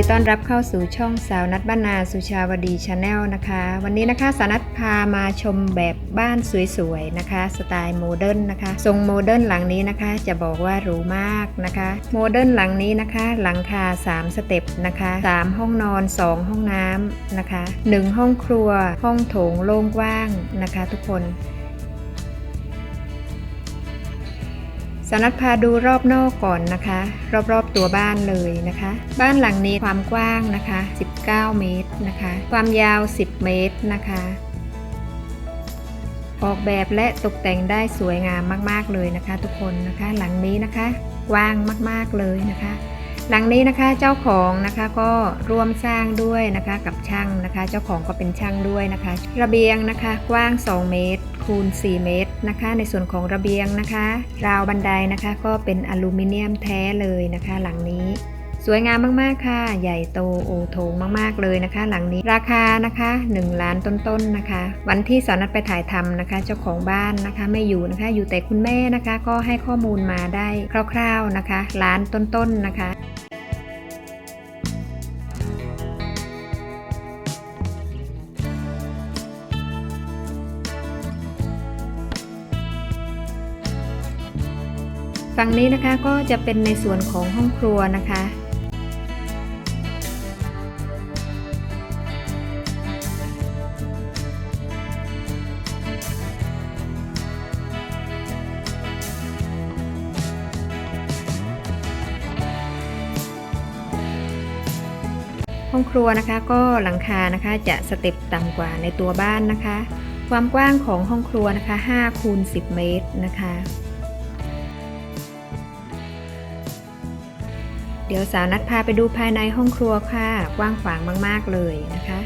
ดีต้อนรับเข้าสู่ช่องสาวนัดบ้านนาสุชาวดีชาแนลนะคะ วันนี้นะคะสาวนัดพามาชมแบบบ้านสวยๆนะคะ สไตล์โมเดิร์นนะคะ ทรงโมเดิร์นหลังนี้นะคะ จะบอกว่าหรูมากนะคะ โมเดิร์นหลังนี้นะคะ หลังคา 3 สเต็ปนะคะ 3 ห้องนอน 2 ห้องน้ำนะคะ 1 ห้องครัว ห้องโถงโล่งกว้างนะคะ ทุกคน สนัดพาดูรอบนอกก่อนนะคะ รอบๆตัวบ้านเลยนะคะ บ้านหลังนี้ความกว้างนะคะ 19 เมตรนะคะ ความยาว 10 เมตรนะคะ ออกแบบและตกแต่งได้สวยงามมากๆเลยนะคะ ทุกคนนะคะ หลังนี้นะคะกว้างมากๆเลยนะคะ หลังนี้นะคะเจ้าของนะคะก็ร่วมสร้างด้วยนะคะกับช่างนะคะ เจ้าของก็เป็นช่างด้วยนะคะ ระเบียงนะคะกว้าง 2 เมตร คูณ 4 เมตรนะคะ ในส่วนของระเบียงนะคะ ราวบันไดนะคะก็เป็นอลูมิเนียมแท้เลยนะคะ หลังนี้สวยงามมาก ๆ ค่ะ ใหญ่โตโอโถงมาก ๆ เลยนะคะ หลังนี้ราคานะคะ 1 ล้านต้นๆนะคะ วันที่สอนนัดไปถ่ายทำนะคะ เจ้าของบ้านนะคะ ไม่อยู่นะคะ อยู่แต่คุณแม่นะคะ ก็ให้ข้อมูลมาได้คร่าว ๆนะคะ ล้านต้นๆนะคะ ฝั่งนี้นะคะก็จะเป็นในส่วนของห้องครัวนะคะ ห้องครัวนะคะก็หลังคานะคะจะสเต็ปต่ำกว่าในตัวบ้านนะคะ ความกว้างของห้องครัวนะคะ5คูณ10 เมตรนะคะ เดี๋ยวสาวนัดพาไปดูภายในห้องครัวค่ะ กว้างขวางมาก ๆ เลยนะคะ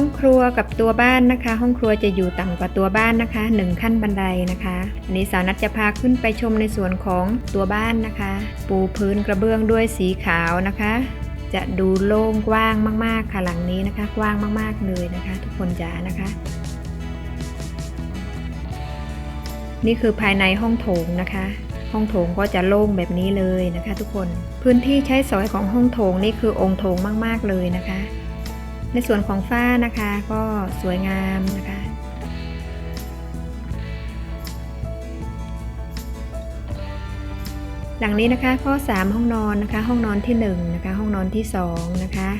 ห้องครัวกับตัวบ้านนะคะ ห้องครัวจะอยู่ต่ำกว่าตัวบ้านนะคะหนึ่งขั้นบันไดนะคะอันนี้สาวนัดจะพาขึ้นไปชมในส่วนของตัวบ้านนะคะ ปูพื้นกระเบื้องด้วยสีขาวนะคะ จะดูโล่งกว้างมาก ๆ ค่ะหลังนี้นะคะ กว้างมาก ๆ เลยนะคะ ทุกคนจ๋านะคะ นี่คือภายในห้องโถงนะคะห้องโถงก็จะโล่งแบบนี้เลยนะคะ ทุกคน พื้นที่ใช้สอยของห้องโถงนี่คือองค์โถงมาก ๆ เลยนะคะ ในส่วนของฝ้านะคะก็สวยงามนะคะ หลังนี้นะคะก็3ห้องนอนนะคะ ห้องนอนที่1นะคะห้องนอนที่2นะคะ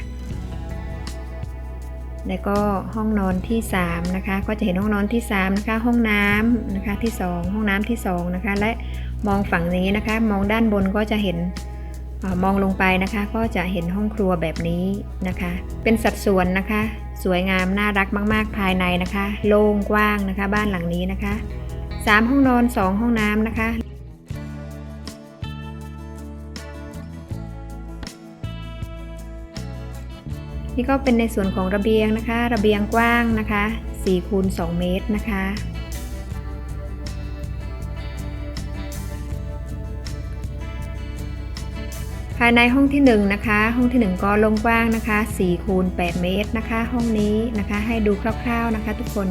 แล้วก็ห้องนอนที่3นะคะก็จะเห็นห้องนอนที่3นะคะห้องน้ำนะคะที่ 2 ห้องน้ำที่2นะคะและมองฝั่งนี้นะคะ มองด้านบนก็จะเห็น มองลงไปนะคะก็จะเห็นห้องครัวแบบนี้นะคะ เป็นสัดส่วนนะคะ สวยงามน่ารักมาก ๆ ภายในนะคะ โล่งกว้างนะคะ บ้านหลังนี้นะคะ 3 ห้องนอน 2 ห้องน้ำนะคะนี่ก็เป็นในส่วนของระเบียงนะคะ ระเบียงกว้างนะคะ4คูณ2เมตรนะคะ ภายในห้องที่1นงนะคะ ห้องที่ 1 ก็ลงกว้างนะคะ4คูณ8เมตรนะคะ ห้องนี้นะคะให้ดูคร่าวๆนะคะ ทุกคน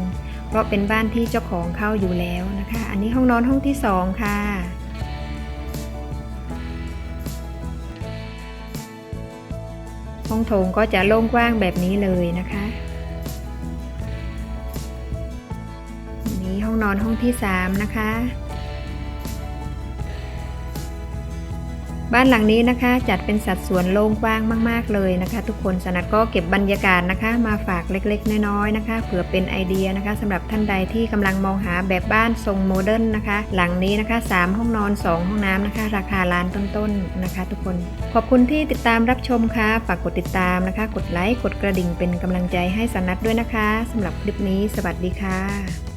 เพราะเป็นบ้านที่เจ้าของเข้าอยู่แล้วนะคะ อันนี้ห้องนอนห้องที่ 2 ค่ะห้องโถงก็จะโล่งกว้างแบบนี้เลยนะคะนนี้ห้องนอนห้องที่ 3 นะคะ บ้านหลังนี้นะคะจัดเป็นสัดส่วนโล่งกว้างมาก ๆ เลยนะคะ ทุกคนสนัดก็เก็บบรรยากาศนะคะ มาฝากเล็กๆ น้อยๆนะคะ เผื่อเป็นไอเดียนะคะสำหรับท่านใดที่กำลังมองหาแบบบ้านทรงโมเดิร์นนะคะ หลังนี้นะคะ 3 ห้องนอน 2 ห้องน้ำนะคะ ราคาล้านต้นๆนะคะ ทุกคนขอบคุณที่ติดตามรับชมค่ะฝากกดติดตามนะคะ กดไลค์กดกระดิ่งเป็นกำลังใจให้สนัดด้วยนะคะสำหรับคลิปนี้ สวัสดีค่ะ